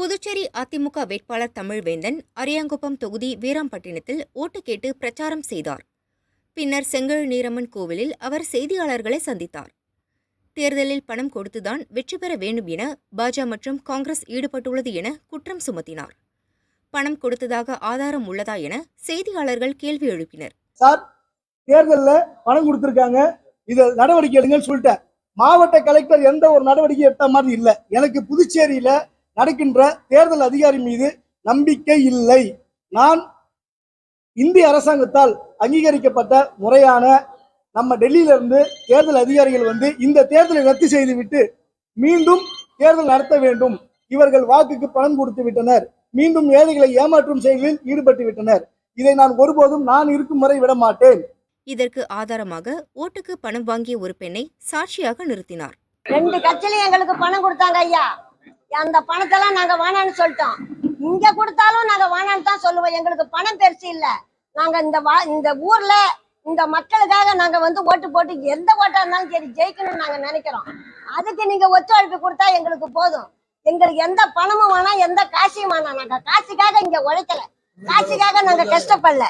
புதுச்சேரி அதிமுக வேட்பாளர் தமிழ்வேந்தன் அரியாங்குப்பம் தொகுதி வீராம்பட்டினத்தில் ஓட்டு கேட்டு பிரச்சாரம் செய்தார். பின்னர் செங்கல் நீரம்மன் கோவிலில் அவர் செய்தியாளர்களை சந்தித்தார். தேர்தலில் பணம் கொடுத்துதான் வெற்றி பெற வேண்டும் என பாஜக மற்றும் காங்கிரஸ் ஈடுபட்டுள்ளது என குற்றம் சுமத்தினார். பணம் கொடுத்ததாக ஆதாரம் உள்ளதா என செய்தியாளர்கள் கேள்வி எழுப்பினர். சார் தேர்தலில் பணம் கொடுத்துருக்காங்க. இதை நடவடிக்கை எடுங்கன்னு சொல்லிட்டேன். மாவட்ட கலெக்டர் எந்த ஒரு நடவடிக்கை எடுத்த மாதிரி இல்லை. எனக்கு புதுச்சேரியில நடக்கின்ற தேர்தல் அதிகாரி மீது நம்பிக்கை இல்லை. நான் இந்திய அரசாங்கத்தால் அங்கீகரிக்கப்பட்ட முறையான நம்ம டெல்லியில இருந்து தேர்தல் அதிகாரிகள் வந்து இந்த தேர்தலை ரத்து செய்துவிட்டு மீண்டும் தேர்தல் நடத்த வேண்டும். இவர்கள் வாக்குக்கு பணம் கொடுத்து விட்டனர். மீண்டும் ஏழைகளை ஏமாற்றும் செயலில் ஈடுபட்டு விட்டனர். இதை நான் ஒருபோதும் நான் இருக்கும் வரை விட மாட்டேன். இதற்கு ஆதாரமாக ஓட்டுக்கு பணம் வாங்கிய ஒரு பெண்ணை சாட்சியாக நிறுத்தினார். ரெண்டு கட்சியிலும் எங்களுக்கு பணம் கொடுத்தாங்க ஐயா. அந்த பணத்தெல்லாம் நாங்க வேணாம்னு சொல்லிட்டோம். இங்க கொடுத்தாலும் நாங்க வேணாம்னு தான் சொல்லுவோம். எங்களுக்கு பணம் பெருசு இல்ல. நாங்க இந்த வா- இந்த ஊர்ல இந்த மக்களுக்காக நாங்க வந்து ஓட்டு போட்டு எந்த ஓட்டா இருந்தாலும் சரி ஜெயிக்கணும்னு நாங்க நினைக்கிறோம். அதுக்கு நீங்க ஒத்துழைப்பு கொடுத்தா எங்களுக்கு போதும். எங்களுக்கு எந்த பணமும் வேணாம் எந்த காசியும் வேணாம். நாங்க காசுக்காக இங்க உழைக்கல. காசுக்காக நாங்க கஷ்டப்படல.